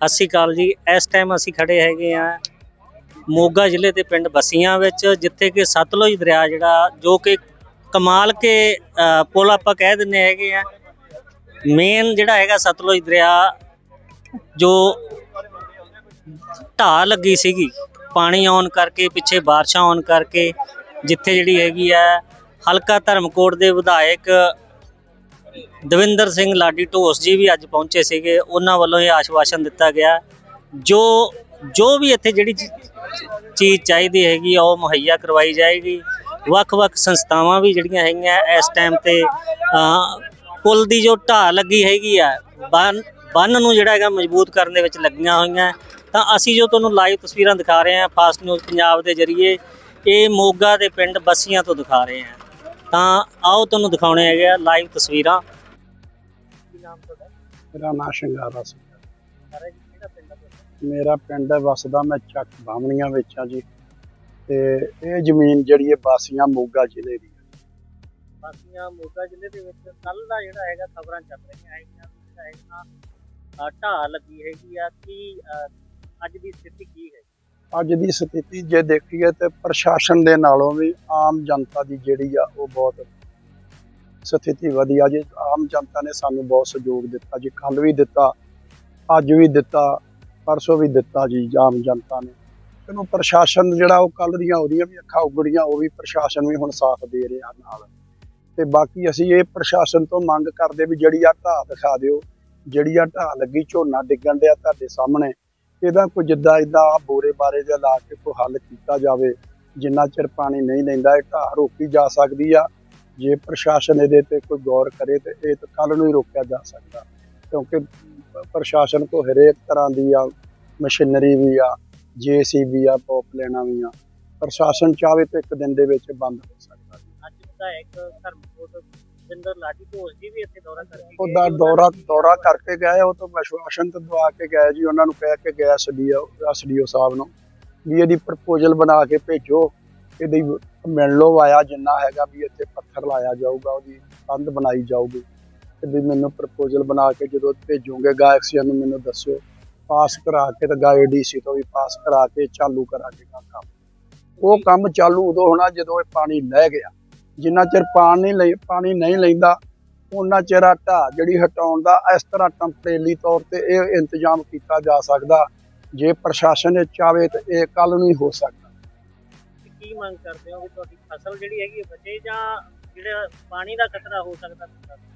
ਸਤਿ ਸ਼੍ਰੀ ਅਕਾਲ ਜੀ, ਇਸ ਟਾਈਮ ਅਸੀਂ ਖੜੇ ਹੈਗੇ ਆ ਮੋਗਾ ਜ਼ਿਲ੍ਹੇ ਦੇ ਪਿੰਡ ਬਸੀਆਂ ਵਿੱਚ, ਜਿੱਥੇ ਕਿ ਸਤਲੁਜ ਦਰਿਆ ਜਿਹੜਾ, ਜੋ ਕਿ ਕਮਾਲ ਕੇ ਪੁਲ ਆਪਾਂ ਕਹਿ ਦਿੰਨੇ ਹੈਗੇ ਆ ਮੇਨ ਜਿਹੜਾ ਹੈਗਾ ਸਤਲੁਜ ਦਰਿਆ, ਜੋ ਢਾਹ ਲੱਗੀ ਸੀਗੀ, ਪਾਣੀ ਆਉਣ ਕਰਕੇ, ਪਿੱਛੇ ਬਾਰਿਸ਼ਾਂ ਆਉਣ ਕਰਕੇ, ਜਿੱਥੇ ਜਿਹੜੀ ਹੈਗੀ ਆ ਹਲਕਾ ਧਰਮਕੋਟ ਦੇ ਵਿਧਾਇਕ ਦਵਿੰਦਰ ਸਿੰਘ ਲਾਡੀ ਢੋਸ ਜੀ ਵੀ ਅੱਜ ਪਹੁੰਚੇ ਸੀਗੇ। ਉਹਨਾਂ ਵੱਲੋਂ ਇਹ ਆਸ਼ਵਾਸਨ ਦਿੱਤਾ ਗਿਆ ਜੋ ਜੋ ਵੀ ਇੱਥੇ ਜਿਹੜੀ ਚੀ- ਚੀਜ਼ ਚਾਹੀਦੀ ਹੈਗੀ ਆ, ਉਹ ਮੁਹੱਈਆ ਕਰਵਾਈ ਜਾਏਗੀ। ਵੱਖ-ਵੱਖ ਸੰਸਥਾਵਾਂ ਵੀ ਜਿਹੜੀਆਂ ਹੈਗੀਆਂ, ਇਸ ਟਾਈਮ ਤੇ ਪੁਲ ਦੀ ਜੋ ਢਾਹ ਲੱਗੀ ਹੈਗੀ ਆ, ਬੰਨ ਬੰਨ ਨੂੰ ਜਿਹੜਾ ਹੈਗਾ ਮਜ਼ਬੂਤ ਕਰਨ ਦੇ ਵਿੱਚ ਲੱਗੀਆਂ ਹੋਈਆਂ। ਤਾਂ ਅਸੀਂ ਜੋ ਤੁਹਾਨੂੰ ਲਾਈਵ ਤਸਵੀਰਾਂ ਦਿਖਾ ਰਹੇ ਹਾਂ ਫਾਸਟ ਨਿਊਜ਼ ਪੰਜਾਬ ਦੇ ਜ਼ਰੀਏ, ਇਹ ਮੋਗਾ ਦੇ ਪਿੰਡ ਬਸੀਆਂ ਤੋਂ ਦਿਖਾ ਰਹੇ ਹਾਂ। ਤਾਂ ਆਓ ਤੁਹਾਨੂੰ ਦਿਖਾਉਣੇ ਹੈਗੇ ਆ ਲਾਈਵ ਤਸਵੀਰਾਂ। ਕੀ ਨਾਮ ਤੁਹਾਡਾ? ਮੇਰਾ ਨਾਂ ਸ਼ਿੰਗਾਰਾ ਸਿੰਘ ਹੈ। ਮੇਰਾ ਪਿੰਡ ਹੈ ਵਸਦਾ ਮੈਂ ਚੱਕ ਬਾਹਮਣੀਆਂ ਵਿੱਚ ਆ ਜੀ। ਤੇ ਇਹ ਜ਼ਮੀਨ ਜਿਹੜੀ ਹੈ ਬਾਸੀਆਂ ਮੋਗਾ ਜ਼ਿਲ੍ਹੇ ਦੀ ਹੈ। ਬਾਸੀਆਂ ਮੋਗਾ ਜ਼ਿਲ੍ਹੇ ਦੇ ਵਿੱਚ ਕੱਲ ਦਾ ਜਿਹੜਾ ਹੈਗਾ ਖਬਰਾਂ ਚੱਲ ਰਹੀਆਂ ਹੈਗੀਆਂ। ਜਿਹੜਾ ਹੈਗਾ ਢਾਹ ਲੱਗੀ ਹੈਗੀ ਆ। ਕੀ ਅੱਜ ਦੀ ਸਥਿਤੀ ਕੀ ਹੈ? ਅੱਜ ਦੀ ਸਥਿਤੀ ਜੇ ਦੇਖੀਏ ਤੇ ਪ੍ਰਸ਼ਾਸਨ ਦੇ ਨਾਲੋਂ ਵੀ ਆਮ ਜਨਤਾ ਦੀ ਜਿਹੜੀ ਆ ਉਹ ਬਹੁਤ ਸਥਿਤੀ ਵਧੀਆ ਜੀ। ਆਮ ਜਨਤਾ ਨੇ ਸਾਨੂੰ ਬਹੁਤ ਸਹਿਯੋਗ ਦਿੱਤਾ ਜੀ। ਕੱਲ ਵੀ ਦਿੱਤਾ, ਅੱਜ ਵੀ ਦਿੱਤਾ, ਪਰਸੋਂ ਵੀ ਦਿੱਤਾ ਜੀ ਆਮ ਜਨਤਾ ਨੇ। ਚਲੋ ਪ੍ਰਸ਼ਾਸਨ ਜਿਹੜਾ ਉਹ ਕੱਲ ਦੀਆਂ ਉਹਦੀਆਂ ਵੀ ਅੱਖਾਂ ਉਗੜੀਆਂ, ਉਹ ਵੀ ਪ੍ਰਸ਼ਾਸਨ ਵੀ ਹੁਣ ਸਾਥ ਦੇ ਰਿਹਾ ਨਾਲ। ਤੇ ਬਾਕੀ ਅਸੀਂ ਇਹ ਪ੍ਰਸ਼ਾਸਨ ਤੋਂ ਮੰਗ ਕਰਦੇ ਵੀ ਜਿਹੜੀ ਆ ਢਾਹ ਦਿਖਾ ਦਿਓ, ਜਿਹੜੀ ਆ ਢਾਹ ਲੱਗੀ, ਝੋਨਾ ਡਿੱਗਣ ਡਿਆ ਤੁਹਾਡੇ ਸਾਹਮਣੇ ਇਹਦਾ ਕੋਈ ਜਿੱਦਾਂ ਇਦਾਂ ਬੋਰੇ ਬਾਰੇ ਦੇ ਲਾ ਕੇ ਕੋਈ ਹੱਲ ਕੀਤਾ ਜਾਵੇ, ਜਿੰਨਾ ਚਿਰ ਪਾਣੀ ਨਹੀਂ ਲੈਂਦਾ, ਇਹ ਢਾਹ ਰੋਕੀ ਜਾ ਸਕਦੀ ਆ। ਜੇ ਪ੍ਰਸ਼ਾਸਨ ਇਹਦੇ ਤੇ ਕੋਈ ਗੌਰ ਕਰੇ ਤੇ ਇਹ ਤਾਂ ਕੱਲ ਨੂੰ ਹੀ ਰੋਕਿਆ ਜਾ ਸਕਦਾ। ਕਿਉਂਕਿ ਪ੍ਰਸ਼ਾਸਨ ਕੋ ਹਰੇਕ ਤਰ੍ਹਾਂ ਦੀ ਆ, ਮਸ਼ੀਨਰੀ ਵੀ ਆ, ਜੀਸੀਬੀ ਆ ਪੋਪਲੇਨਾਂ ਵੀ ਆ। ਪ੍ਰਸ਼ਾਸਨ ਚਾਹੇ ਤਾਂ ਇੱਕ ਦਿਨ ਦੇ ਵਿੱਚ ਬੰਦ ਹੋ ਸਕਦਾ। ਅੱਜ ਵਿਧਾਇਕ ਧਰਮਕੋਟ ਜਿੰਦਰ ਲਾਡੀ ਢੋਸ ਜੀ ਵੀ ਇੱਥੇ ਦੌਰਾ ਕਰਕੇ ਗਏ ਉਹਦਾ। ਦੌਰਾ ਦੌਰਾ ਕਰਕੇ ਗਏ ਉਹ ਤੋਂ ਵਿਸ਼ਵਾਸਨ ਤੇ ਦਵਾ ਕੇ ਗਏ ਜੀ ਉਹਨਾਂ ਨੂੰ ਕਹਿ ਕੇ ਗਿਆ ਐਸਡੀਓ ਐਸਡੀਓ ਸਾਹਿਬ ਨੂੰ ਵੀ ਇਹਦੀ ਪ੍ਰਪੋਜ਼ਲ ਬਣਾ ਕੇ ਭੇਜੋ ਇਹਦੀ ਮਿਲ ਲਓ ਆਇਆ ਜਿੰਨਾ ਹੈਗਾ ਵੀ ਇੱਥੇ ਪੱਥਰ ਲਾਇਆ ਜਾਊਗਾ ਉਹਦੀ ਕੰਧ ਬਣਾਈ ਜਾਊਗੀ। ਤੇ ਵੀ ਮੈਨੂੰ ਪ੍ਰਪੋਜ਼ਲ ਬਣਾ ਕੇ ਜਦੋਂ ਭੇਜੋਗੇ ਗਾਇਕਸੀਆਂ ਨੂੰ ਮੈਨੂੰ ਦੱਸਿਓ। ਪਾਸ ਕਰਾ ਕੇ ਤੇ ਡੀਸੀ ਤੋਂ ਵੀ ਪਾਸ ਕਰਾ ਕੇ ਚਾਲੂ ਕਰਾਂਗੇ ਕੰਮ। ਉਹ ਕੰਮ ਚਾਲੂ ਉਦੋਂ ਹੋਣਾ ਜਦੋਂ ਇਹ ਪਾਣੀ ਲੈ ਗਿਆ। ਜਿੰਨਾ ਚਿਰ ਪਾਣੀ ਲਈ ਪਾਣੀ ਨਹੀਂ ਲੈਂਦਾ ਉਹਨਾਂ ਚਿਰ ਆ ਢਾਹ ਜਿਹੜੀ ਹਟਾਉਣ ਦਾ ਇਸ ਤਰ੍ਹਾਂ ਟੈਂਪਰੇਰੀ ਤੌਰ ਤੇ ਇਹ ਇੰਤਜ਼ਾਮ ਕੀਤਾ ਜਾ ਸਕਦਾ। ਜੇ ਪ੍ਰਸ਼ਾਸਨ ਚਾਵੇ ਤਾਂ ਇਹ ਕੱਲ ਨੂੰ ਹੀ ਹੋ ਸਕਦਾ। ਕੀ ਮੰਗ ਕਰਦੇ ਹੋ ਵੀ ਤੁਹਾਡੀ ਫਸਲ ਜਿਹੜੀ ਹੈਗੀ ਬਚੇ ਜਾਂ ਜਿਹੜਾ ਪਾਣੀ ਦਾ ਖਤਰਾ ਹੋ ਸਕਦਾ?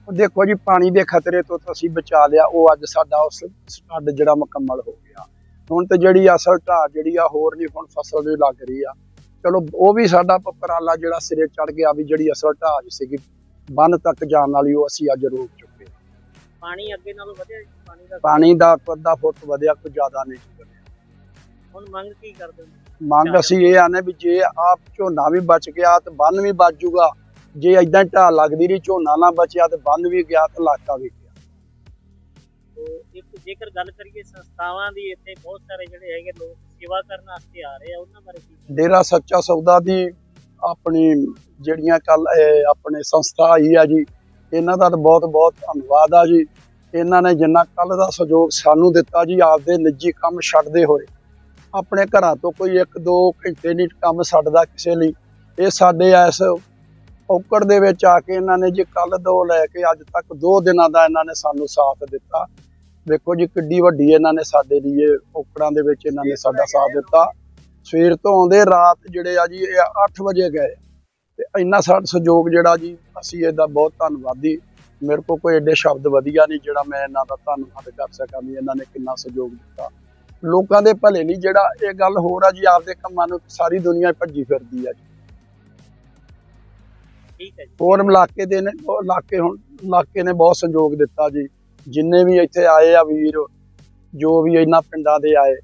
ਉਹ ਦੇਖੋ ਜੀ ਪਾਣੀ ਦੇ ਖਤਰੇ ਤੋਂ ਤਾਂ ਅਸੀਂ ਬਚਾ ਲਿਆ। ਉਹ ਅੱਜ ਸਾਡਾ ਉਸ ਸਟੱਡ ਜਿਹੜਾ ਮੁਕੰਮਲ ਹੋ ਗਿਆ। ਹੁਣ ਤੇ ਜਿਹੜੀ ਅਸਲ ਢਾਹ ਜਿਹੜੀ ਆ ਹੋਰ ਨਹੀਂ ਹੁਣ ਫਸਲ ਦੀ ਲੱਗ ਰਹੀ ਆ। ਚਲੋ ਉਹ ਵੀ ਸਾਡਾ ਉਪਰਾਲਾ ਜਿਹੜਾ ਸਿਰੇ ਚੜ ਗਿਆ ਵੀ ਜਿਹੜੀ ਅਸਲ ਢਾਹ ਜੀ ਸੀਗੀ ਬੰਨ ਤੱਕ ਜਾਣ ਵਾਲੀ ਉਹ ਅਸੀਂ ਅੱਜ ਰੋਕ ਚੁੱਕੇ ਪਾਣੀ ਅੱਗੇ ਨਾਲੋਂ ਵਧਿਆ ਜੀ, ਪਾਣੀ ਦਾ ਪਾਣੀ ਦਾ ਅੱਧਾ ਫੁੱਟ ਵਧਿਆ ਕੋਈ ਜ਼ਿਆਦਾ ਨਹੀਂ ਹੁਣ ਮੰਗ ਕੀ ਕਰਦੇ ਹੋ ਮੰਗ ਅਸੀਂ ਇਹ ਆਨੇ ਵੀ ਜੇ ਆਪ ਝੋਨਾ ਵੀ ਬਚ ਗਿਆ ਤੇ ਬੰਨ ਵੀ ਬਚ ਜੂਗਾ ਜੇ ਇਦਾਂ ਢਾਹ ਲੱਗਦੀ ਰਹੀ ਝੋਨਾ ਨਾ ਬਚਿਆ ਤੇ ਬੰਨ ਵੀ ਗਿਆ ਤੇ ਇਲਾਕਾ ਵੀ ਗਿਆ। ਤੋ ਇੱਕ ਜੇਕਰ ਗੱਲ ਕਰੀਏ ਸੰਸਥਾਵਾਂ ਦੀ ਇੱਥੇ ਬਹੁਤ ਸਾਰੇ ਜਿਹੜੇ ਹੈਗੇ ਲੋਕ ਸੇਵਾ ਕਰਨ ਵਾਸਤੇ ਆ ਰਹੇ ਆ, ਉਹਨਾਂ ਬਾਰੇ ਕੀ ਡੇਰਾ ਸੱਚਾ ਸੌਦਾ ਦੀ ਆਪਣੀ ਜਿਹੜੀਆਂ ਕੱਲ ਆਪਣੇ ਸੰਸਥਾ ਆਈ ਆ ਜੀ, ਇਹਨਾਂ ਦਾ ਬਹੁਤ ਬਹੁਤ ਧੰਨਵਾਦ ਆ ਜੀ। ਇਹਨਾਂ ਨੇ ਜਿੰਨਾ ਕੱਲ ਦਾ ਸਹਿਯੋਗ ਸਾਨੂੰ ਦਿੱਤਾ ਜੀ, ਆਪਦੇ ਨਿੱਜੀ ਕੰਮ ਛੱਡਦੇ ਹੋਏ। ਆਪਣੇ ਘਰਾਂ ਤੋਂ ਕੋਈ 1-2 ਘੰਟੇ ਨਹੀਂ ਕੰਮ ਛੱਡਦਾ ਕਿਸੇ ਲਈ। ਇਹ ਸਾਡੇ ਇਸ ਔਕੜ ਦੇ ਵਿੱਚ ਆ ਕੇ ਇਹਨਾਂ ਨੇ ਜੀ ਕੱਲ ਤੋਂ ਲੈ ਕੇ ਅੱਜ ਤੱਕ ਦੋ ਦਿਨਾਂ ਦਾ ਇਹਨਾਂ ਨੇ ਸਾਨੂੰ ਸਾਥ ਦਿੱਤਾ। ਵੇਖੋ ਜੀ ਕਿੱਡੀ ਵੱਡੀ ਇਹਨਾਂ ਨੇ ਸਾਡੇ ਲਈ ਇਹ ਔਕੜਾਂ ਦੇ ਵਿੱਚ ਇਹਨਾਂ ਨੇ ਸਾਡਾ ਸਾਥ ਦਿੱਤਾ। ਸਵੇਰ ਤੋਂ ਆਉਂਦੇ ਰਾਤ ਜਿਹੜੇ ਆ ਜੀ ਇਹ 8 ਵਜੇ ਗਏ। ਤੇ ਇੰਨਾ ਸਾਡਾ ਸਹਿਯੋਗ ਜਿਹੜਾ ਜੀ ਅਸੀਂ ਇਹਦਾ ਬਹੁਤ ਧੰਨਵਾਦੀ ਮੇਰੇ ਕੋਲ ਕੋਈ ਐਡੇ ਸ਼ਬਦ ਵਧੀਆ ਨਹੀਂ ਜਿਹੜਾ ਮੈਂ ਇਹਨਾਂ ਦਾ ਧੰਨਵਾਦ ਕਰ ਸਕਾਂ ਵੀ ਇਹਨਾਂ ਨੇ ਕਿੰਨਾ ਸਹਿਯੋਗ ਦਿੱਤਾ। ਲੋਕਾਂ ਦੇ ਭਲੇ ਲਈ ਜਿਹੜਾ ਇਹ ਗੱਲ ਹੋਰ ਆ ਜੀ ਆਪਦੇ ਕੰਮਾਂ ਨੂੰ ਸਾਰੀ ਦੁਨੀਆ ਭੱਜੀ ਫਿਰਦੀ ਆ ਜੀ। ਠੀਕ ਹੈ ਜੀ। ਹੋਰ ਇਲਾਕੇ ਦੇ ਨੇ ਉਹ ਇਲਾਕੇ ਹੁਣ ਇਲਾਕੇ ਨੇ ਬਹੁਤ ਸਹਿਯੋਗ ਦਿੱਤਾ ਜੀ। ਜਿੰਨੇ ਵੀ ਇੱਥੇ ਆਏ ਆ ਵੀਰ ਜੋ ਵੀ ਇਹਨਾਂ ਪਿੰਡਾਂ ਦੇ ਆਏ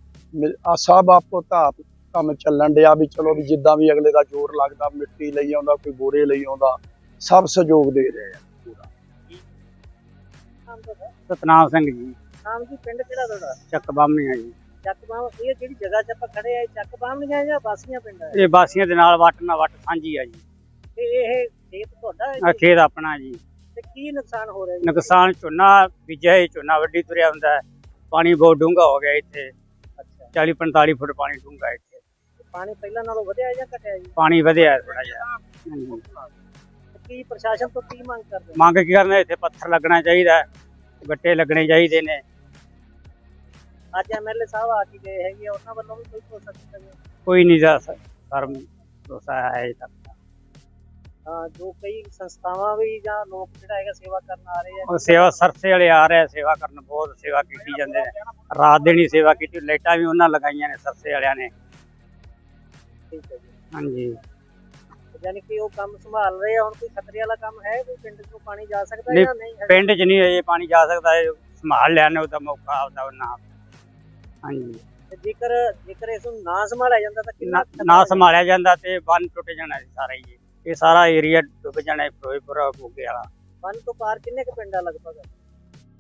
ਆ ਸਭ ਆਪੋ ਧਾਪ ਕੰਮ ਚੱਲਣ ਡਿਆ ਵੀ ਚਲੋ ਵੀ ਜਿੱਦਾਂ ਵੀ ਅਗਲੇ ਦਾ ਜ਼ੋਰ ਲੱਗਦਾ ਮਿੱਟੀ ਲਈ ਆਉਂਦਾ ਕੋਈ ਬੋਰੇ ਲਈ ਆਉਂਦਾ ਸਭ ਸਹਿਯੋਗ ਦੇ ਰਹੇ ਆ ਪੂਰਾ। ਸਤਨਾਮ ਸਿੰਘ ਜੀ। ਨਾਮ ਜੀ ਪਿੰਡ ਕਿਹੜਾ ਤੁਹਾਡਾ? ਚੱਕ ਬਾਮਣੀਆਂ ਜੀ। ਚੱਕ ਬਾਮ ਇਹ ਜਿਹੜੀ ਜਗ੍ਹਾ 'ਚ ਆਪਾਂ ਖੜੇ ਆ ਇਹ ਚੱਕ ਬਾਮਣੀਆਂ ਜਾਂ ਬਾਸੀਆਂ ਪਿੰਡ ਹੈ ਇਹ ਬਾਸੀਆਂ ਦੇ ਨਾਲ ਵੱਟ ਨਾਲ ਵੱਟ ਸਾਂਝੀ ਆ ਜੀ। ਤੇ ਇਹ ਖੇਤ ਤੁਹਾਡਾ ਹੈ ਆ ਜੀ? ਖੇਤ ਆਪਣਾ ਜੀ। ਕੀ ਨੁਕਸਾਨ ਹੋ ਰਿਹਾ ਜੀ? ਨੁਕਸਾਨ ਝੋਨਾ ਬੀਜਿਆ ਹੈ ਝੋਨਾ ਵੱਡੀ ਤੁਰਿਆ ਹੁੰਦਾ ਹੈ। ਪਾਣੀ ਬਹੁਤ ਡੂੰਘਾ ਹੋ ਗਿਆ ਇੱਥੇ। ਅੱਛਾ। 40 45 ਫੁੱਟ ਪਾਣੀ ਡੂੰਘਾ ਇੱਥੇ। ਪਾਣੀ ਪਹਿਲਾਂ ਨਾਲੋਂ ਵਧਿਆ ਜਾਂ ਘਟਿਆ ਜੀ? ਪਾਣੀ ਵਧਿਆ ਥੋੜਾ ਜਿਹਾ। ਤੇ ਕੀ ਪ੍ਰਸ਼ਾਸਨ ਤੋਂ ਕੀ ਮੰਗ ਕਰਦੇ ਹੋ? ਮੰਗ ਕੀ ਕਰਨਾ ਇੱਥੇ ਪੱਥਰ ਲੱਗਣਾ ਚਾਹੀਦਾ ਹੈ, ਗੱਟੇ ਲੱਗਣੇ ਚਾਹੀਦੇ ਨੇ। ਅੱਜ ਐਮਐਲਏ ਸਾਹਿਬ ਆ ਕੇ ਗਏ ਹੈਗੇ ਉਹਨਾਂ ਵੱਲੋਂ ਵੀ ਕੋਈ ਕੀਤੀ ਗਈ ਕੋਈ ਨਹੀਂ ਜਾ ਹੈ ਅਜੇ ਤੱਕ। ਹਾਂ ਜੋ ਕਈ ਸੰਸਥਾਵਾਂ ਵੀ ਜਾਂ ਲੋਕ ਜਿਹੜਾ ਹੈਗਾ ਸੇਵਾ ਕਰਨ ਆ ਰਹੇ ਆ। ਉਹ ਸੇਵਾ ਸਰਸੇ ਵਾਲੇ ਆ ਰਹੇ ਆ ਸੇਵਾ ਕਰਨ ਬਹੁਤ ਸੇਵਾ ਕੀਤੀ ਜਾਂਦੇ ਨੇ। ਰਾਤ ਹੀ ਸੇਵਾ ਕੀਤੀ ਲਾਈਟਾਂ ਵੀ ਉਹਨਾਂ ਲਗਾਈਆਂ ਨੇ ਸਰਸੇ ਵਾਲਿਆਂ ਨੇ। ਠੀਕ ਹੈ ਜੀ। ਹਾਂਜੀ। ਤੇ ਯਾਨੀ ਕਿ ਉਹ ਕੰਮ ਸੰਭਾਲ ਰਹੇ ਆ ਹੁਣ ਕੋਈ ਖਤਰੇ ਵਾਲਾ ਕੰਮ ਹੈ ਕੋਈ ਪਿੰਡ ਚੋਂ ਪਾਣੀ ਜਾ ਸਕਦਾ ਨਹੀਂ, ਜਾਂ ਨਹੀਂ ਹੈਗਾ? ਪਿੰਡ 'ਚ ਨਹੀਂ ਇਹ ਪਾਣੀ ਜਾ ਸਕਦਾ ਇਹ ਸੰਭਾਲ ਲਿਆ ਨੇ ਉਹਦਾ ਮੌਕਾ ਆਪਦਾ ਉਹਨਾਂ ਹਾਂਜੀ। ਜੇਕਰ ਜੇਕਰ ਇਸ ਨੂੰ ਨਾ ਸੰਭਾਲਿਆ ਜਾਂਦਾ ਤਾਂ ਕਿੰਨਾ ਨਾ- ਹੈ? ਸੰਭਾਲਿਆ ਜਾਂਦਾ ਤੇ ਬੰਨ ਟੁੱਟ ਜਾਣਾ ਸਾਰਾ ਹੀ ਇਹ ਸਾਰਾ ਏਰੀਆ ਡੁੱਬ ਜਾਣਾ ਸੀ, ਫਿਰੋਜ਼ਪੁਰ ਬੁੱਗੇ ਵਾਲਾ। ਬੰਨ ਤੋਂ ਪਾਰ ਕਿੰਨੇ ਕੁ ਪਿੰਡ ਆ ਲਗਭਗ?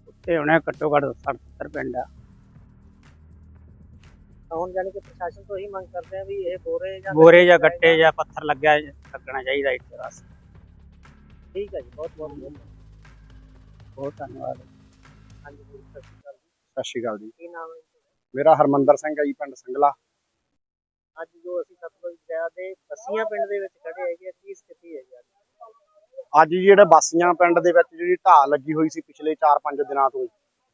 ਉੱਤੇ ਹੁਣੇ ਘੱਟੋ ਘੱਟ 60 70 ਪਿੰਡ ਆ। ਹੁਣ ਯਾਨੀ ਕਿ ਪ੍ਰਸ਼ਾਸਨ ਤੋਂ ਹੀ ਮੰਗ ਕਰਦੇ ਆ ਵੀ ਇਹ ਬੋਰੇ ਜਾਂ ਬੋਰੇ ਜਾਂ ਗੱਟੇ ਜਾਂ ਪੱਥਰ ਲੱਗਿਆ ਲੱਗਣਾ ਚਾਹੀਦਾ ਇੱਥੇ ਬਸ। ਠੀਕ ਹੈ ਜੀ ਬਹੁਤ ਬਹੁਤ ਬਹੁਤ ਧੰਨਵਾਦ। ਹਾਂਜੀ ਜੀ, ਸਤਿ ਸ਼੍ਰੀ ਅਕਾਲ ਜੀ। ਸਤਿ ਸ਼੍ਰੀ ਅਕਾਲ ਜੀ। ਕੀ ਨਾਮ ਹੈ? ਮੇਰਾ ਹਰਮੰਦਰ ਸਿੰਘ ਹੈ ਜੀ ਪਿੰਡ ਸੰਗਲਾ। ਅੱਜ ਜੋ ਅਸੀਂ ਸਤਲੁਜ ਦਰਿਆ ਦੇ ਬਸੀਆਂ ਪਿੰਡ ਦੇ ਵਿੱਚ ਖੜੇ ਹੈਗੇ ਆ, ਕੀ ਸਥਿਤੀ ਹੈ ਜੀ ਅੱਜ? ਜਿਹੜੇ ਬਾਸੀਆਂ ਪਿੰਡ ਦੇ ਵਿੱਚ ਜਿਹੜੀ ਢਾਹ ਲੱਗੀ ਹੋਈ ਸੀ ਪਿਛਲੇ 4-5 ਦਿਨਾਂ ਤੋਂ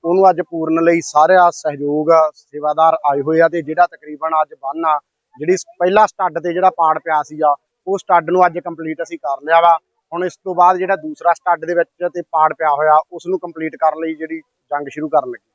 ਉਹਨੂੰ ਅੱਜ ਪੂਰਨ ਲਈ ਸਾਰਾ ਸਹਿਯੋਗ ਸੇਵਾਦਾਰ ਆਏ ਹੋਏ ਆ ਤੇ ਜਿਹੜਾ ਤਕਰੀਬਨ ਅੱਜ ਬੰਨ ਆ ਜਿਹੜੀ ਪਹਿਲਾ ਸਟੱਡ ਤੇ ਜਿਹੜਾ ਪਾੜ ਪਿਆ ਸੀਗਾ ਉਹ ਸਟੱਡ ਨੂੰ ਅੱਜ ਕੰਪਲੀਟ ਅਸੀਂ ਕਰ ਲਿਆ ਵਾ। ਹੁਣ ਇਸ ਤੋਂ ਬਾਅਦ ਜਿਹੜਾ ਦੂਸਰਾ ਸਟੱਡ ਦੇ ਵਿੱਚ ਤੇ ਪਾੜ ਪਿਆ ਹੋਇਆ ਉਸ ਨੂੰ ਕੰਪਲੀਟ ਕਰਨ ਲਈ ਜਿਹੜੀ ਜੰਗ ਸ਼ੁਰੂ ਕਰਨ ਲੱਗੇ।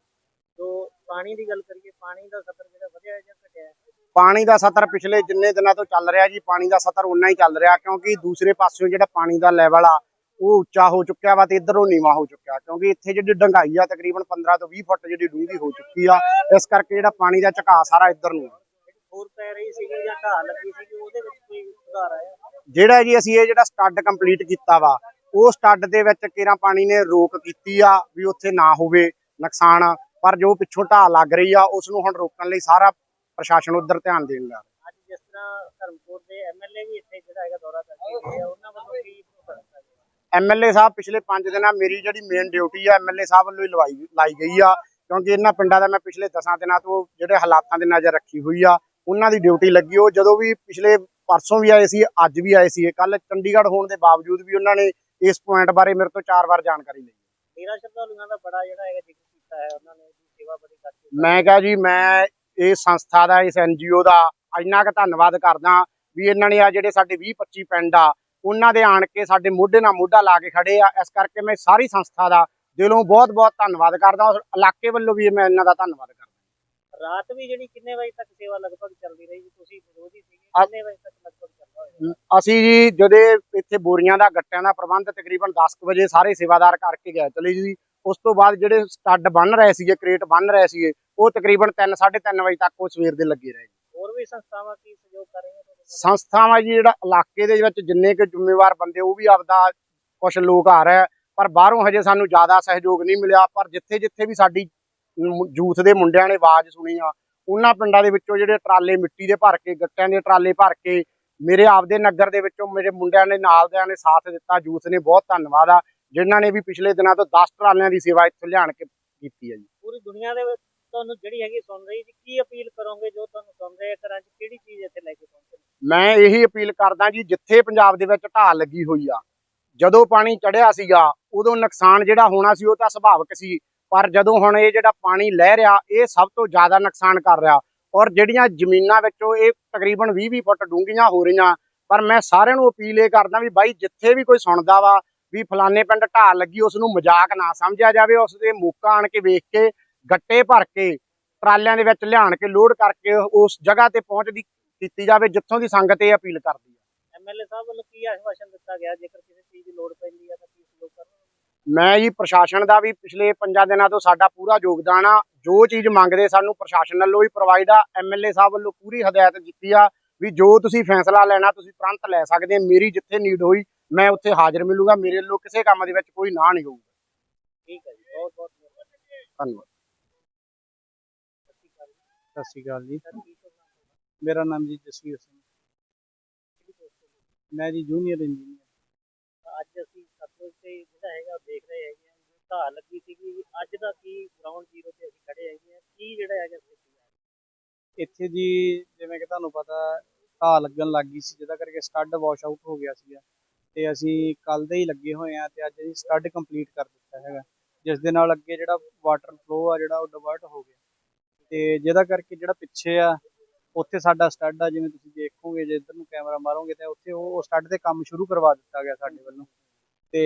ਜੋ ਪਾਣੀ ਦੀ ਗੱਲ ਕਰੀਏ ਪਾਣੀ ਦਾ ਸਤਰ ਜਿਹੜਾ ਵਧਿਆ ਜਾਂ ਘਟਿਆ? ਪਾਣੀ ਦਾ ਸਤਰ ਪਿਛਲੇ ਜਿੰਨੇ ਦਿਨਾਂ ਤੋਂ ਚੱਲ ਰਿਹਾ ਜੀ ਪਾਣੀ ਦਾ ਸਤਰ ਉਨਾ ਹੀ ਚੱਲ ਰਿਹਾ ਕਿਉਂਕਿ ਦੂਸਰੇ ਪਾਸਿਓਂ ਜਿਹੜਾ ਪਾਣੀ ਦਾ ਲੈਵਲ ਆ ਉਹ ਉੱਚਾ ਹੋ ਚੁੱਕਿਆ ਵਾ ਤੇ ਇਧਰੋਂ ਨੀਵਾ ਹੋ ਚੁੱਕਿਆ ਕਿਉਂਕਿ ਇੱਥੇ ਜਿਹੜੀ ਡੰਗਾਈ ਆ ਤਕਰੀਬਨ 15 ਤੋਂ 20 ਫੁੱਟ ਜਿਹੜੀ ਡੂੰਘੀ ਹੋ ਚੁੱਕੀ ਆ ਇਸ ਕਰਕੇ ਜਿਹੜਾ ਪਾਣੀ ਦਾ ਝਕਾ ਸਾਰਾ ਇੱਧਰ ਨੂੰ ਆ। ਜਿਹੜੀ ਹੋਰ ਪੈ ਰਹੀ ਸੀਗੀ ਜਾਂ ਢਾਹ ਲੱਗੀ ਸੀਗੀ ਉਹਦੇ ਵਿੱਚ ਕੋਈ ਸੁਧਾਰ ਆਇਆ ਜਿਹੜਾ ਜੀ ਅਸੀਂ ਇਹ ਜਿਹੜਾ ਸਟੱਡ ਕੰਪਲੀਟ ਕੀਤਾ ਵਾ ਉਹ ਸਟੱਡ ਦੇ ਵਿੱਚ ਕਿਰਾਂ ਪਾਣੀ ਨੇ ਰੋਕ ਕੀਤੀ ਆ ਵੀ ਉੱਥੇ ਨਾ ਹੋਵੇ ਨੁਕਸਾਨ ਪਰ ਜੋ ਪਿੱਛੋਂ ਢਾਹ ਲੱਗ ਰਹੀ ਆ ਉਸ ਨੂੰ ਹੁਣ ਰੋਕਣ ਲਈ ਸਾਰਾ ਪ੍ਰਸ਼ਾਸਨ ਉਧਰ ਧਿਆਨ ਦੇਣ ਲੱਗਾ ਅੱਜ ਜਿਸ ਤਰ੍ਹਾਂ ਧਰਮਕੋਟ ਦੇ ਐਮਐਲਏ ਵੀ ਇੱਥੇ ਜਿਹੜਾ ਹੈਗਾ ਦੌਰਾ ਕਰਕੇ ਗਏ ਆ ਉਹਨਾਂ ਵੱਲੋਂ ਕੀ ਭਰੋਸਾ ਦਿੱਤਾ ਗਿਆ ਐਮਐਲਏ ਸਾਹਿਬ ਪਿਛਲੇ 5 ਦਿਨਾਂ ਮੇਰੀ ਜਿਹੜੀ ਮੇਨ ਡਿਊਟੀ ਆ ਐਮਐਲਏ ਸਾਹਿਬ ਵੱਲੋਂ ਹੀ ਲਵਾਈ ਲਾਈ ਗਈ ਆ। ਕਿਉਂਕਿ ਇਹਨਾਂ ਪਿੰਡਾਂ ਦਾ ਮੈਂ ਪਿਛਲੇ 10 ਦਿਨਾਂ ਤੋਂ ਜਿਹੜੇ ਹਾਲਾਤਾਂ ਦੇ ਨਜ਼ਰ ਰੱਖੀ ਹੋਈ ਆ ਉਹਨਾਂ ਦੀ ਡਿਊਟੀ ਲੱਗੀ ਉਹ ਜਦੋਂ ਵੀ ਪਿਛਲੇ ਪਰਸੋਂ ਵੀ ਆਏ ਸੀ ਅੱਜ ਵੀ ਆਏ ਸੀ। ਕੱਲ ਚੰਡੀਗੜ੍ਹ ਹੋਣ ਦੇ ਬਾਵਜੂਦ ਵੀ ਉਹਨਾਂ ਨੇ ਇਸ ਪੁਆਇੰਟ ਬਾਰੇ ਮੇਰੇ ਤੋਂ ਚਾਰ ਵਾਰ ਜਾਣਕਾਰੀ ਲਈ ਤੇਰਾ ਸ਼ਰਧਾਲੂਆਂ ਦਾ ਬੜਾ ਜਿਹੜਾ ਹੈਗਾ ਜ਼ਿਕਰ ਕੀਤਾ ਹੈ ਉਹਨਾਂ ਨੇ ਸੇਵਾ ਬੜੀ ਕਰਕੇ। ਮੈਂ ਕਿਹਾ ਜੀ ਮੈਂ ਇਸ ਸੰਸਥਾ ਦਾ ਇਸ ਐਨਜੀਓ ਦਾ ਇੰਨਾ ਕੁ ਧੰਨਵਾਦ ਕਰਦਾ ਵੀ ਇਹਨਾਂ ਨੇ ਆ ਜਿਹੜੇ ਸਾਡੇ 20 25 ਪਿੰਡ ਆ ਉਹਨਾਂ ਦੇ ਆਣ ਕੇ ਸਾਡੇ ਮੋਢੇ ਨਾਲ ਮੋਢਾ ਲਾ ਕੇ ਖੜੇ ਆ। ਇਸ ਕਰਕੇ ਮੈਂ ਸਾਰੀ ਸੰਸਥਾ ਦਾ ਦਿਲੋਂ ਬਹੁਤ ਬਹੁਤ ਧੰਨਵਾਦ ਕਰਦਾ ਉਸ ਇਲਾਕੇ ਵੱਲੋਂ ਵੀ ਮੈਂ ਇਹਨਾਂ ਦਾ ਧੰਨਵਾਦ ਕਰਦਾ। ਰਾਤ ਵੀ ਜਿਹੜੀ ਕਿੰਨੇ ਵਜੇ ਤੱਕ ਸੇਵਾ ਲਗਭਗ ਚੱਲਦੀ ਰਹੀ ਜੀ? ਤੁਸੀਂ ਵਿਰੋਧੀ ਸੀਗੇ। ਕਿੰਨੇ ਵਜੇ ਤੱਕ ਲਗਭਗ ਚੱਲਦਾ ਅਸੀਂ ਜੀ ਜਦੋਂ ਇੱਥੇ ਬੋਰੀਆਂ ਦਾ ਗੱਟਿਆਂ ਦਾ ਪ੍ਰਬੰਧ ਤਕਰੀਬਨ 10 ਕੁ ਵਜੇ ਸਾਰੇ ਸੇਵਾਦਾਰ ਕਰਕੇ ਗਏ ਚਲੇ ਜੀ। ਉਸ ਤੋਂ ਬਾਅਦ ਜਿਹੜੇ ਸਟੱਡ ਬੰਨ ਰਹੇ ਸੀਗੇ ਕ੍ਰੇਟ ਬੰਨ ਰਹੇ ਸੀਗੇ ਉਹ ਤਕਰੀਬਨ 3 3:30 ਵਜੇ ਤੱਕ ਉਹ ਸਵੇਰ ਦੇ ਲੱਗੇ ਰਹੇ ਹੋਰ ਵੀ ਸੰਸਥਾਵਾਂ ਕੀ ਸਹਿਯੋਗ ਕਰ ਰਹੀਆਂ? ਸੰਸਥਾਵਾਂ ਜੀ ਜਿਹੜਾ ਇਲਾਕੇ ਦੇ ਵਿੱਚ ਜਿੰਨੇ ਕੁ ਜ਼ਿੰਮੇਵਾਰ ਬੰਦੇ ਉਹ ਵੀ ਆਪਦਾ ਕੁਝ ਲੋਕ ਆ ਰਹੇ ਪਰ ਬਾਹਰੋਂ ਹਜੇ ਸਾਨੂੰ ਜ਼ਿਆਦਾ ਸਹਿਯੋਗ ਨਹੀਂ ਮਿਲਿਆ ਪਰ ਜਿੱਥੇ ਜਿੱਥੇ ਵੀ ਸਾਡੀ ਯੂਥ ਦੇ ਮੁੰਡਿਆਂ ਨੇ ਆਵਾਜ਼ ਸੁਣੀ ਆ ਉਹਨਾਂ ਪਿੰਡਾਂ ਦੇ ਵਿੱਚੋਂ ਜਿਹੜੇ ਟਰਾਲੇ ਮਿੱਟੀ ਦੇ ਭਰ ਕੇ ਗੱਟਿਆਂ ਦੇ ਟਰਾਲੇ ਭਰ ਕੇ ਮੇਰੇ ਆਪਦੇ ਨਗਰ ਦੇ ਵਿੱਚੋਂ ਮੇਰੇ ਮੁੰਡਿਆਂ ਨੇ ਨਾਲ ਦਿਆਂ ਨੇ ਸਾਥ ਦਿੱਤਾ ਯੂਥ ਨੇ ਬਹੁਤ ਧੰਨਵਾਦ ਆ ਜਿਨ੍ਹਾਂ ਨੇ ਵੀ ਪਿਛਲੇ ਦਿਨਾਂ ਤੋਂ 10 ਟਰਾਲਿਆਂ ਦੀ ਸੇਵਾ ਇੱਥੇ ਲਿਆਣ ਕੇ ਕੀਤੀ ਹੈ ਜੀ। ਪੂਰੀ ਦੁਨੀਆ ਦੇ ਵਿੱਚ ਤੁਹਾਨੂੰ ਜਿਹੜੀ ਹੈਗੀ ਸੁਣ ਰਹੀ ਜੀ ਕੀ ਅਪੀਲ ਕਰੋਗੇ ਜੋ ਤੁਹਾਨੂੰ ਸੁਣ ਰਹੇ ਘਰਾਂ 'ਚ? ਕਿਹੜੀ ਚੀਜ਼ ਇੱਥੇ ਲੈ ਕੇ ਪਹੁੰਚੇ? ਮੈਂ ਇਹੀ ਅਪੀਲ ਕਰਦਾ ਜੀ ਜਿੱਥੇ ਪੰਜਾਬ ਦੇ ਵਿੱਚ ਢਾਲ ਲੱਗੀ ਹੋਈ ਆ ਜਦੋਂ ਪਾਣੀ ਚੜਿਆ ਸੀਗਾ ਉਦੋਂ ਨੁਕਸਾਨ ਜਿਹੜਾ ਹੋਣਾ ਸੀ ਉਹ ਤਾਂ ਸੁਭਾਵਿਕ ਸੀ ਪਰ ਜਦੋਂ ਹੁਣ ਇਹ ਜਿਹੜਾ ਪਾਣੀ ਲਹਿ ਰਿਹਾ ਇਹ ਸਭ ਤੋਂ ਜ਼ਿਆਦਾ ਨੁਕਸਾਨ ਕਰ ਰਿਹਾ। ਔਰ ਜਿਹੜੀਆਂ ਜ਼ਮੀਨਾਂ ਵਿੱਚੋਂ ਇਹ ਤਕਰੀਬਨ 20-20 ਫੁੱਟ ਡੂੰਘੀਆਂ ਹੋ ਰਹੀਆਂ ਪਰ ਮੈਂ ਸਾਰਿਆਂ ਨੂੰ ਅਪੀਲ ਇਹ ਕਰਦਾ ਵੀ ਬਾਈ ਜਿੱਥੇ ਵੀ ਕੋਈ ਸੁਣਦਾ ਵਾ ਵੀ ਫਲਾਣੇ ਪਿੰਡ ਢਾਲ ਲੱਗੀ ਉਸ ਨੂੰ ਮਜ਼ਾਕ ਨਾ ਸਮਝਿਆ ਜਾਵੇ ਉਸ ਦੇ ਮੌਕਾ ਆਣ ਕੇ ਵੇਖ ਕੇ ਗੱਟੇ ਭਰ ਕੇ ਟਰਾਲਿਆਂ ਦੇ ਵਿੱਚ ਲਿਆਣ ਕੇ ਲੋਡ ਕਰਕੇ ਉਸ ਜਗ੍ਹਾ ਤੇ ਪਹੁੰਚਦੀ ਕੀਤੀ ਜਾਵੇ ਜਿੱਥੋਂ ਦੀ ਸੰਗਤ ਇਹ ਅਪੀਲ ਕਰਦੀ ਹੈ। ਐਮਐਲਏ ਸਾਹਿਬ ਵੱਲੋਂ ਕੀ ਆਸ਼ਵਾਸਨ ਦਿੱਤਾ ਗਿਆ? ਜੇਕਰ ਕਿਸੇ ਚੀਜ਼ ਦੀ ਲੋੜ ਪੈਂਦੀ ਹੈ ਤਾਂ ਕੀ ਸਹਿਯੋਗ ਕਰਨਗੇ? ਮੈਂ ਜੀ ਪ੍ਰਸ਼ਾਸਨ ਦਾ ਵੀ ਪਿਛਲੇ 5 ਦਿਨਾਂ ਤੋਂ ਸਾਡਾ ਪੂਰਾ ਯੋਗਦਾਨ ਆ। ਜੋ ਚੀਜ਼ ਮੰਗਦੇ ਸਾਨੂੰ ਪ੍ਰਸ਼ਾਸਨ ਵੱਲੋਂ ਵੀ ਪ੍ਰੋਵਾਈਡ ਆ। ਐਮਐਲਏ ਸਾਹਿਬ ਵੱਲੋਂ ਪੂਰੀ ਹਦਾਇਤ ਦਿੱਤੀ ਆ ਵੀ ਜੋ ਤੁਸੀਂ ਫੈਸਲਾ ਲੈਣਾ ਤੁਸੀਂ ਤੁਰੰਤ ਲੈ ਸਕਦੇ ਮੇਰੀ ਜਿੱਥੇ ਨੀਡ ਹੋਈ ਮੈਂ ਉੱਥੇ ਹਾਜ਼ਰ ਮਿਲੂਗਾ ਮੇਰੇ ਵੱਲੋਂ ਕਿਸੇ ਕੰਮ ਦੇ ਵਿੱਚ ਕੋਈ ਨਾ ਨਹੀਂ ਹੋਊਗਾ। ਠੀਕ ਹੈ ਜੀ ਬਹੁਤ ਬਹੁਤ ਮਿਹਰਬਾਨੀ ਧੰਨਵਾਦ। ਸਤਿ ਸ਼੍ਰੀ ਅਕਾਲ ਜੀ। ਮੇਰਾ ਨਾਮ ਜੀ ਜਸਵੀਰ ਸਿੰਘ? ਮੈਂ ਜੀ ਜੂਨੀਅਰ ਇੰਜੀਨੀਅਰ। ਅੱਜ ਅਸੀਂ ਸਤਲੁਜ ਤੇ ਜਿਹੜਾ ਹੈਗਾ ਦੇਖ ਰਹੇ ਹੈਗੇ ਜੋ ਢਾਹ ਲੱਗੀ ਸੀਗੀ। ਅੱਜ ਦਾ ਕੀ ਗਰਾਊਂਡ ਜ਼ੀਰੋ ਤੇ ਅਸੀਂ ਖੜੇ ਹੈਗੇ ਆ ਕੀ ਜਿਹੜਾ ਹੈਗਾ ਇੱਥੇ ਜੀ ਜਿਵੇਂ ਕਿ ਤੁਹਾਨੂੰ ਪਤਾ ਢਾਹ ਲੱਗਣ ਲੱਗ ਗਈ ਸੀ ਜਿਹਦਾ ਕਰਕੇ ਸਟੱਡ ਵਾਸ਼ ਆਊਟ ਹੋ ਗਿਆ ਸੀਗਾ। ਤੇ ਅਸੀਂ ਕੱਲ ਦੇ ਹੀ ਲੱਗੇ ਹੋਏ ਆ ਤੇ ਅੱਜ ਅਸੀਂ ਸਟੱਡ ਕੰਪਲੀਟ ਕਰ ਦਿੱਤਾ ਹੈਗਾ ਜਿਸ ਦੇ ਨਾਲ ਅੱਗੇ ਜਿਹੜਾ ਵਾਟਰ ਫਲੋ ਆ ਜਿਹੜਾ ਉਹ ਡਿਵਰਟ ਹੋ ਗਿਆ ਤੇ ਜਿਹਦਾ ਕਰਕੇ ਜਿਹੜਾ ਪਿੱਛੇ ਆ ਉੱਥੇ ਸਾਡਾ ਸਟੱਡ ਆ ਜਿਵੇਂ ਤੁਸੀਂ ਦੇਖੋਗੇ ਜੇ ਇੱਧਰ ਨੂੰ ਕੈਮਰਾ ਮਾਰੋਗੇ ਤੇ ਉੱਥੇ ਉਹ ਸਟੱਡ ਤੇ ਕੰਮ ਸ਼ੁਰੂ ਕਰਵਾ ਦਿੱਤਾ ਗਿਆ ਸਾਡੇ ਵੱਲੋਂ ਤੇ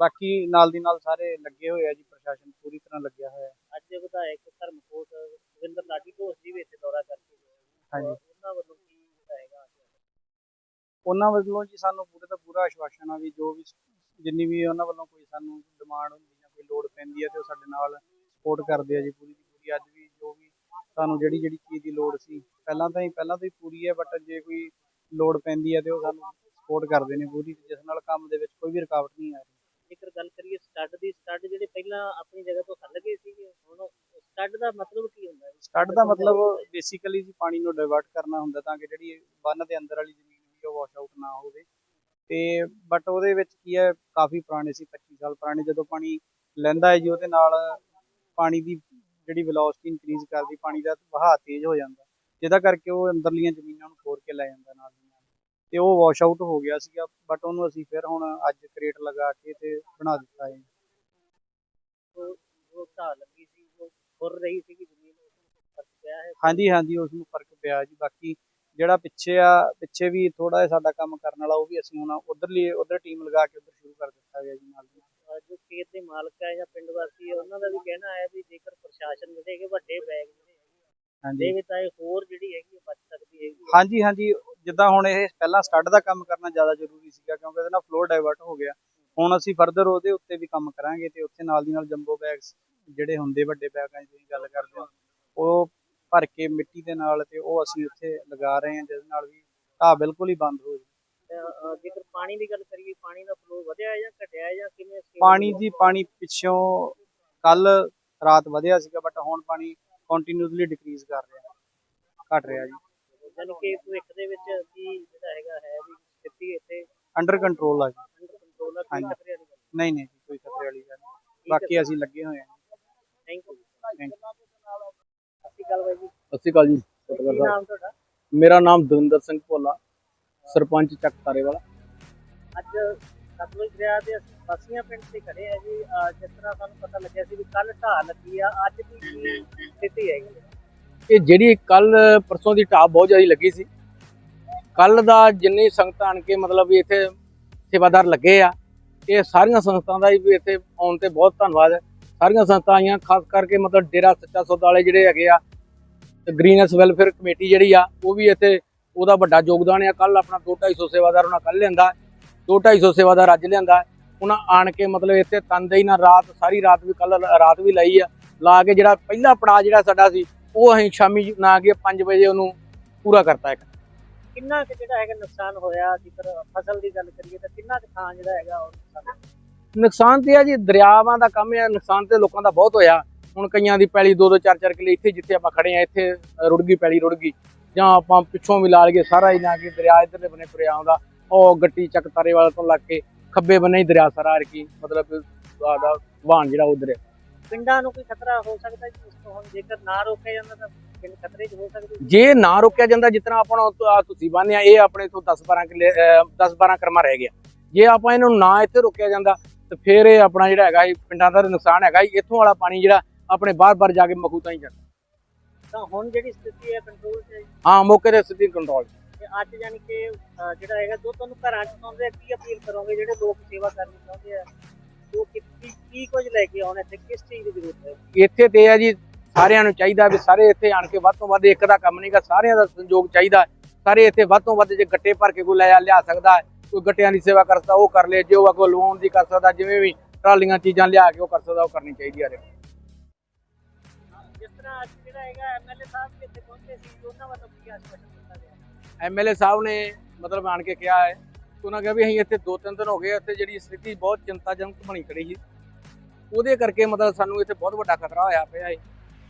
ਬਾਕੀ ਨਾਲ ਦੀ ਨਾਲ ਸਾਰੇ ਲੱਗੇ ਹੋਏ ਆ ਜੀ ਪ੍ਰਸ਼ਾਸਨ ਪੂਰੀ ਤਰ੍ਹਾਂ ਲੱਗਿਆ ਹੋਇਆ ਹੈ ਅੱਜ ਵਿਧਾਇਕ ਧਰਮਕੋਟ ਰਵਿੰਦਰ ਲਾਡੀ ਢੋਸ ਜੀ ਵੀ ਇੱਥੇ ਦੌਰਾ ਕਰਕੇ। ਹਾਂਜੀ। ਉਹਨਾਂ ਵੱਲੋਂ ਉਹਨਾਂ ਵੱਲੋਂ ਜੀ ਸਾਨੂੰ ਪੂਰੇ ਦਾ ਪੂਰਾ ਆਸ਼ਵਾਸਨ ਆ ਵੀ ਜੋ ਵੀ ਜਿੰਨੀ ਵੀ ਉਹਨਾਂ ਵੱਲੋਂ ਕੋਈ ਸਾਨੂੰ ਡਿਮਾਂਡ ਹੁੰਦੀ ਜਾਂ ਕੋਈ ਲੋੜ ਪੈਂਦੀ ਹੈ ਤੇ ਉਹ ਸਾਡੇ ਨਾਲ ਸਪੋਰਟ ਕਰਦੇ ਆ ਜੀ ਪੂਰੀ ਦੀ ਪੂਰੀ। ਅੱਜ ਵੀ ਜੋ ਵੀ ਸਾਨੂੰ ਜਿਹੜੀ ਜਿਹੜੀ ਚੀਜ਼ ਦੀ ਲੋੜ ਸੀ ਪਹਿਲਾਂ ਤਾਂ ਹੀ ਪਹਿਲਾਂ ਤੋਂ ਹੀ ਪੂਰੀ ਹੈ ਬਟ ਜੇ ਕੋਈ ਲੋੜ ਪੈਂਦੀ ਹੈ ਤੇ ਉਹ ਸਾਨੂੰ ਸਪੋਰਟ ਕਰਦੇ ਨੇ ਪੂਰੀ। ਜਿਸ ਨਾਲ ਕੰਮ ਦੇ ਵਿੱਚ ਕੋਈ ਵੀ ਰੁਕਾਵਟ ਨਹੀਂ ਆ ਰਹੀ। ਜੇਕਰ ਗੱਲ ਕਰੀਏ ਸਟੱਡ ਦੀ ਸਟੱਡ ਜਿਹੜੇ ਪਹਿਲਾਂ ਆਪਣੀ ਜਗ੍ਹਾ ਤੋਂ ਹੱਲ ਗਏ ਸੀਗੇ ਹੁਣ ਸਟੱਡ ਦਾ ਮਤਲਬ ਕੀ ਹੁੰਦਾ ਹੈ ਸਟੱਡ ਦਾ ਮਤਲਬ ਬੇਸਿਕਲੀ ਜੀ ਪਾਣੀ ਨੂੰ ਡਾਇਵਰਟ ਕਰਨਾ ਹੁੰਦਾ ਤਾਂ ਕਿ ਜਿਹੜੀ ਬੰਨ ਦੇ ਅੰਦਰ ਵਾਲੀ ਜ਼ਮੀਨ ਵੀ ਉਹ ਵਾਸ਼ ਆਊਟ ਨਾ ਹੋਵੇ। ਤੇ ਬਟ ਉਹਦੇ ਵਿੱਚ ਕੀ ਹੈ ਕਾਫੀ ਪੁਰਾਣੇ ਸੀ 25 ਸਾਲ ਪੁਰਾਣੇ। ਜਦੋਂ ਪਾਣੀ ਲੈਂਦਾ ਹੈ ਜੀ ਉਹਦੇ ਨਾਲ ਪਾਣੀ ਦੀ ਜਿਹੜੀ ਵੈਲੋਸਿਟੀ ਇਨਕਰੀਜ਼ ਕਰਦੀ ਪਾਣੀ ਦਾ ਵਹਾਅ ਤੇਜ਼ ਹੋ ਜਾਂਦਾ। ਜਿਹਦਾ ਕਰਕੇ ਉਹ ਅੰਦਰਲੀਆਂ ਜ਼ਮੀਨਾਂ ਨੂੰ ਖੋਰ ਕੇ ਲੈ ਜਾਂਦਾ ਨਾਲ ਤੇ ਉਹ ਵਾਸ਼ ਆਊਟ ਹੋ ਗਿਆ ਸੀਗਾ ਬਟ ਉਹਨੂੰ ਅਸੀਂ ਫਿਰ ਹੁਣ ਅੱਜ ਕ੍ਰੇਟ ਲਗਾ ਕੇ ਤੇ ਬਣਾ ਦਿੱਤਾ ਹੈ। ਲੱਗੀ ਸੀ ਜੋ ਖੁਰ ਰਹੀ ਸੀਗੀ ਜ਼ਮੀਨ ਉਸ ਨੂੰ ਫ਼ਰਕ ਪਿਆ ਹੈ? ਹਾਂਜੀ ਹਾਂਜੀ ਉਸ ਨੂੰ ਫ਼ਰਕ ਪਿਆ ਜੀ। ਬਾਕੀ ਜਿਹੜਾ ਪਿੱਛੇ ਆ ਪਿੱਛੇ ਵੀ ਥੋੜਾ ਜਿਹਾ ਸਾਡਾ ਕੰਮ ਕਰਨ ਵਾਲਾ ਉਹ ਵੀ ਅਸੀਂ ਹੁਣ ਉਧਰਲੀ ਉਧਰ ਟੀਮ ਲਗਾ ਕੇ ਉਧਰ ਸ਼ੁਰੂ ਕਰ ਦਿੱਤਾ ਗਿਆ ਜੀ ਨਾਲ ਜੋ ਖੇਤ ਦੇ ਮਾਲਕ ਹੈ ਜਾਂ ਪਿੰਡ ਵਾਸੀ ਹੈ ਉਹਨਾਂ ਦਾ ਵੀ ਕਹਿਣਾ ਹੈ ਵੀ ਜੇਕਰ ਪ੍ਰਸ਼ਾਸਨ ਜਿਹੜੇ ਹੈਗੇ ਵੱਡੇ ਬੈਗ ਹਾਂਜੀ। ਦੇ ਵਿੱਚ ਆਏ ਹੋਰ ਜਿਹੜੀ ਹੈਗੀ ਬਚ ਸਕਦੀ ਹੈਗੀ ਹੈ। ਹਾਂਜੀ ਹਾਂਜੀ ਜਿੱਦਾਂ ਹੁਣ ਇਹ ਪਹਿਲਾਂ ਸਟੱਡ ਦਾ ਕੰਮ ਕਰਨਾ ਜ਼ਿਆਦਾ ਜ਼ਰੂਰੀ ਸੀਗਾ ਕਿਉਂਕਿ ਇਹਦੇ ਨਾਲ ਫਲੋ ਡਾਇਵਰਟ ਹੋ ਗਿਆ। ਹੁਣ ਅਸੀਂ ਫਰਦਰ ਉਹਦੇ ਉੱਤੇ ਵੀ ਕੰਮ ਕਰਾਂਗੇ ਤੇ ਉੱਥੇ ਨਾਲ ਦੀ ਨਾਲ ਜੰਬੋ ਬੈਗਸ ਜਿਹੜੇ ਹੁੰਦੇ ਵੱਡੇ ਬੈਗਾਂ ਦੀ ਗੱਲ ਕਰਦੇ ਹੋ ਉਹ ਭਰ ਕੇ ਮਿੱਟੀ ਦੇ ਨਾਲ ਤੇ ਉਹ ਅਸੀਂ ਉੱਥੇ ਲਗਾ ਰਹੇ ਹਾਂ ਜਿਸ ਨਾਲ ਵੀ ਢਾਹ ਬਿਲਕੁਲ ਹੀ ਬੰਦ ਹੋ ਜਾਵੇ। ਜੇਕਰ ਪਾਣੀ ਦੀ ਗੱਲ ਕਰੀਏ ਪਾਣੀ ਦਾ ਫਲੋ ਵਧਿਆ ਹੈ ਜਾਂ ਘਟਿਆ ਹੈ ਜਾਂ ਕਿਵੇਂ ਪਾਣੀ ਦੇ ਜੀ ਪਾਣੀ ਪਿੱਛੋਂ ਕੱਲ ਰਾਤ ਵਧਿਆ ਸੀਗਾ ਬਟ ਹੁਣ ਪਾਣੀ ਕੰਟੀਨਿਊਸਲੀ ਡਿਕਰੀਜ਼ ਕਰ ਰਿਹਾ। ਘਟ ਰਿਹਾ ਜੀ। ਯਾਨੀ ਕਿ ਭਵਿੱਖ ਦੇ ਵਿੱਚ ਕੀ ਜਿਹੜਾ ਹੈਗਾ ਹੈ ਵੀ ਸਥਿਤੀ ਇੱਥੇ ਅੰਡਰ ਕੰਟਰੋਲ ਆ ਜੀ। ਅੰਡਰ ਕੰਟਰੋਲ ਹੈ ਕੋਈ। ਖਤਰੇ ਵਾਲੀ ਗੱਲ ਨਹੀਂ ਨਹੀਂ ਕੋਈ ਖਤਰੇ ਵਾਲੀ ਗੱਲ ਨਹੀਂ। ਬਾਕੀ ਅਸੀਂ ਲੱਗੇ ਹੋਏ ਹਾਂ ਥੈਂਕ ਯੂ ਥੈਂਕ ਯੂ ਬਾਈ ਜੀ। ਸਤਿ ਸ਼੍ਰੀ ਅਕਾਲ ਜੀ ਕੀ ਨਾਮ ਤੁਹਾਡਾ? ਮੇਰਾ ਨਾਮ ਦਵਿੰਦਰ ਸਿੰਘ ਭੋਲਾ ਸਰਪੰਚ ਚੱਕ ਤਾਰੇਵਾਲਾ। ਅੱਜ ਸਤਲੁਜ ਦਰਿਆ ਦੇ ਬਾਸੀਆਂ ਪਿੰਡ ਤੇ ਖੜੇ ਆ ਜੀ। ਅਹ ਜਿਸ ਤਰ੍ਹਾਂ ਸਾਨੂੰ ਪਤਾ ਲੱਗਿਆ ਸੀ ਵੀ ਕੱਲ ਢਾਹ ਲੱਗੀ ਆ ਅੱਜ ਦੀ ਕੀ ਸਥਿਤੀ ਹੈਗੀ ਹੈ? ਇਹ ਜਿਹੜੀ ਕੱਲ ਪਰਸੋਂ ਦੀ ਟਾਪ ਬਹੁਤ ਜ਼ਿਆਦਾ ਲੱਗੀ ਸੀ। ਕੱਲ ਦਾ ਜਿੰਨੀ ਸੰਗਤਾਂ ਆਣ ਕੇ ਮਤਲਬ ਵੀ ਇੱਥੇ ਸੇਵਾਦਾਰ ਲੱਗੇ ਆ ਇਹ ਸਾਰੀਆਂ ਸੰਗਤਾਂ ਦਾ ਵੀ ਇੱਥੇ ਆਉਣ ਤੇ ਬਹੁਤ ਧੰਨਵਾਦ ਹੈ। ਸਾਰੀਆਂ ਸੰਸਥਾ ਆਈਆਂ, ਖਾਸ ਕਰਕੇ ਮਤਲਬ ਡੇਰਾ ਸੱਚਾ ਸੌਦਾ ਵਾਲੇ ਜਿਹੜੇ ਹੈਗੇ ਆ ਗ੍ਰੀਨਸ ਵੈਲਫੇਅਰ ਕਮੇਟੀ ਜਿਹੜੀ ਆ, ਉਹ ਵੀ ਇੱਥੇ ਉਹਦਾ ਵੱਡਾ ਯੋਗਦਾਨ ਆ। ਕੱਲ ਆਪਣਾ 2-250 ਸੇਵਾਦਾਰ ਉਹਨਾਂ ਕੱਲ ਲਿਆਂਦਾ 2-250 ਸੇਵਾਦਾਰ ਅੱਜ ਲਿਆਂਦਾ। ਉਹਨਾਂ ਆਣ ਕੇ ਮਤਲਬ ਇੱਥੇ ਤਨਦੇਹੀ ਨਾ, ਰਾਤ ਸਾਰੀ ਰਾਤ ਵੀ ਕੱਲ ਰਾਤ ਵੀ ਲਾਈ ਆ। ਲਾ ਕੇ ਜਿਹੜਾ ਪਹਿਲਾ ਪੜਾਅ ਜਿਹੜਾ ਸਾਡਾ ਸੀ, ਉਹ ਅਸੀਂ ਸ਼ਾਮੀ ਨਾ ਕੇ 5 ਵਜੇ ਉਹਨੂੰ ਪੂਰਾ ਕਰਤਾ ਇੱਕ। ਕਿੰਨਾ ਕੁ ਜਿਹੜਾ ਹੈਗਾ ਨੁਕਸਾਨ ਹੋਇਆ, ਜੇਕਰ ਫਸਲ ਦੀ ਗੱਲ ਕਰੀਏ, ਤਾਂ ਕਿੰਨਾ ਕੁ ਥਾਂ ਜਿਹੜਾ ਹੈਗਾ ਉਹ ਨੁਕਸਾਨ ਤੇ ਆ ਜੀ ਦਰਿਆਵਾਂ ਦਾ ਕੰਮ ਹੈ ਨੁਕਸਾਨ ਤੇ ਲੋਕਾਂ ਦਾ ਬਹੁਤ ਹੋਇਆ। ਹੁਣ ਕਈਆਂ ਦੀ ਪੈਲੀ ਦੋ ਦੋ ਚਾਰ ਚਾਰ ਕਿੱਲੇ ਇੱਥੇ ਜਿੱਥੇ ਆਪਾਂ ਖੜੇ ਆ ਇੱਥੇ ਰੁੜ ਗਈ ਪੈਲੀ ਰੁੜ ਗਈ। ਜਾਂ ਆਪਾਂ ਪਿੱਛੋਂ ਵੀ ਲਾ ਲਈਏ ਸਾਰਾ ਹੀ ਨਾ ਕਿ ਦਰਿਆ ਇਧਰਲੇ ਬੰਨੇ ਤੁਰਿਆ ਆਉਂਦਾ। ਉਹ ਗੱਟੀ ਚੱਕ ਤਾਰੇ ਵਾਲੇ ਤੋਂ ਲੱਗ ਕੇ ਖੱਬੇ ਬੰਨੇ ਹੀ ਦਰਿਆ ਸਾਰਾ ਰਕੀ ਮਤਲਬ ਸਾਡਾ ਵਾਹਨ ਜਿਹੜਾ ਉਧਰ ਪਿੰਡਾਂ ਨੂੰ ਕੋਈ ਖਤਰਾ ਹੋ ਸਕਦਾ ਜੀ? ਇਸ ਤੋਂ ਹੁਣ ਜੇਕਰ ਨਾ ਰੋਕਿਆ ਜਾਂਦਾ ਤਾਂ ਪਿੰਡ ਖਤਰੇ 'ਚ ਹੋ ਸਕਦੇ ਜੇ? ਨਾ ਰੋਕਿਆ ਜਾਂਦਾ ਜਿਤਨਾ ਆਪਣਾ ਤੁਸੀਂ ਬੰਨਿਆ ਇਹ ਆਪਣੇ ਤੋਂ 10 12 ਕਿੱਲੇ 10 12 ਕਰਮਾ ਰਹਿ ਗਿਆ। ਜੇ ਆਪਾਂ ਇਹਨਾਂ ਨਾ ਇੱਥੇ ਰੋਕਿਆ ਜਾਂਦਾ ਤੇ ਫਿਰ ਇਹ ਆਪਣਾ ਜਿਹੜਾ ਹੈਗਾ ਇਹ ਪਿੰਡਾਂ ਦਾ ਨੁਕਸਾਨ ਹੈਗਾ। ਇੱਥੋਂ ਵਾਲਾ ਪਾਣੀ ਜਿਹੜਾ ਆਪਣੇ ਬਾਹਰ-ਬਾਹਰ ਜਾ ਕੇ ਮਖੂ ਤਾਂ ਹੀ ਜਾਂਦਾ। ਤਾਂ ਹੁਣ ਜਿਹੜੀ ਸਥਿਤੀ ਹੈ ਕੰਟਰੋਲ 'ਚ ਹੈ ਮੌਕੇ ਤੇ ਸਿੱਧੀ ਕੰਟਰੋਲ ਤੇ ਅੱਜ ਯਾਨੀ ਕਿ ਜਿਹੜਾ ਹੈਗਾ ਜੋ ਤੁਹਾਨੂੰ ਘਰਾਂ 'ਚ ਆ ਕੀ ਅਪੀਲ ਕਰੋਗੇ? ਜਿਹੜੇ ਲੋਕ ਸੇਵਾ ਕਰਨੀ ਚਾਹੁੰਦੇ ਆ ਉਹ ਕੀ ਕੁਝ ਲੈ ਕੇ ਆਉਣੇ ਤੇ ਕਿਸ ਚੀਜ਼ ਦੀ ਜ਼ਰੂਰਤ ਹੈ? ਇੱਥੇ ਤੇ ਹੈ ਜੀ ਸਾਰਿਆਂ ਨੂੰ ਚਾਹੀਦਾ ਵੀ ਸਾਰੇ ਇੱਥੇ ਆਣ ਕੇ ਵੱਧ ਤੋਂ ਵੱਧ ਇੱਕ ਦਾ ਕੰਮ ਨਹੀਂਗਾ ਸਾਰਿਆਂ ਦਾ ਸੰਯੋਗ ਚਾਹੀਦਾ। ਸਾਰੇ ਇੱਥੇ ਵੱਧ ਤੋਂ ਵੱਧ ਜੇ ਗੱਟੇ ਭਰ ਕੇ ਕੋਈ ਲੈ ਆ ਲਿਆ ਸਕਦਾ ਕੋਈ ਗੱਟਿਆਂ ਦੀ ਸੇਵਾ ਕਰ ਸਕਦਾ ਉਹ ਕਰ ਲੇ ਜੇ ਉਹ ਅੱਗੋਂ ਲਵਾਉਣ ਦੀ ਕਰ ਸਕਦਾ ਜਿਵੇਂ ਵੀ ਟਰਾਲੀਆਂ ਚੀਜ਼ਾਂ ਲਿਆ ਕੇ ਉਹ ਕਰ ਸਕਦਾ ਉਹ ਕਰਨੀ ਚਾਹੀਦੀ ਹੈ ਜਿਸ ਤਰ੍ਹਾਂ ਅੱਜ ਜਿਹੜਾ ਹੈਗਾ ਐਮਐਲਏ ਸਾਹਿਬ ਇੱਥੇ ਪਹੁੰਚੇ ਸੀ ਉਹਨਾਂ ਵੱਲੋਂ ਕੀ ਆਸ਼ਵਾਸਨ ਦਿੱਤਾ ਗਿਆ? ਐਮਐਲਏ ਸਾਹਿਬ ਨੇ ਮਤਲਬ ਆਣ ਕੇ ਕਿਹਾ ਹੈ ਉਹਨਾਂ ਕਿਹਾ ਵੀ ਅਸੀਂ ਇੱਥੇ ਦੋ ਤਿੰਨ ਦਿਨ ਹੋ ਗਏ ਇੱਥੇ ਜਿਹੜੀ ਸਥਿਤੀ ਬਹੁਤ ਚਿੰਤਾਜਨਕ ਬਣੀ ਖੜੀ ਸੀ। ਉਹਦੇ ਕਰਕੇ ਮਤਲਬ ਸਾਨੂੰ ਇੱਥੇ ਬਹੁਤ ਵੱਡਾ ਖਤਰਾ ਹੋਇਆ ਪਿਆ ਹੈ।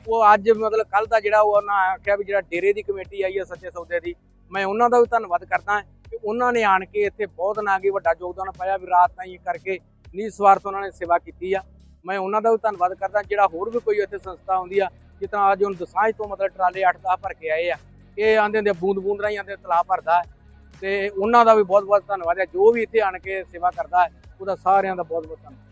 ਉਹ ਅੱਜ ਮਤਲਬ ਕੱਲ ਦਾ ਜਿਹੜਾ ਉਹ ਉਹਨਾਂ ਆਖਿਆ ਵੀ ਜਿਹੜਾ ਡੇਰੇ ਦੀ ਕਮੇਟੀ ਆਈ ਹੈ ਸੱਚੇ ਸੌਦੇ ਦੀ ਮੈਂ ਉਹਨਾਂ ਦਾ ਵੀ ਧੰਨਵਾਦ ਕਰਦਾ ਕਿ ਉਹਨਾਂ ਨੇ ਆਣ ਕੇ ਇੱਥੇ ਬਹੁਤ ਨਾ ਕੀ ਵੱਡਾ ਯੋਗਦਾਨ ਪਾਇਆ ਵੀ ਰਾਤ ਤਾਈਂ ਕਰਕੇ ਨਿਸਵਾਰਥ ਉਹਨਾਂ ਨੇ ਸੇਵਾ ਕੀਤੀ ਆ। ਮੈਂ ਉਹਨਾਂ ਦਾ ਵੀ ਧੰਨਵਾਦ ਕਰਦਾ, ਜਿਹੜਾ ਹੋਰ ਵੀ ਕੋਈ ਇੱਥੇ ਸੰਸਥਾ ਆਉਂਦੀ ਆ ਜਿਸ ਤਰ੍ਹਾਂ ਅੱਜ ਹੁਣ ਦਸਾਂਜ ਤੋਂ ਮਤਲਬ ਟਰਾਲੇ 8-10 ਭਰ ਕੇ ਆਏ ਆ, ਇਹ ਆਂਦੇ ਹੁੰਦੇ ਬੂੰਦ ਬੂੰਦ ਰਾਹੀਂ ਆਂਦੇ ਤਲਾਬ ਭਰਦਾ ਹੈ। ਤੇ ਉਹਨਾਂ ਦਾ ਵੀ ਬਹੁਤ ਬਹੁਤ ਧੰਨਵਾਦ ਹੈ ਜੋ ਵੀ ਇੱਥੇ ਆਣ ਕੇ ਸੇਵਾ ਕਰਦਾ ਹੈ, ਉਹਦਾ ਸਾਰਿਆਂ ਦਾ ਬਹੁਤ ਬਹੁਤ ਧੰਨਵਾਦ।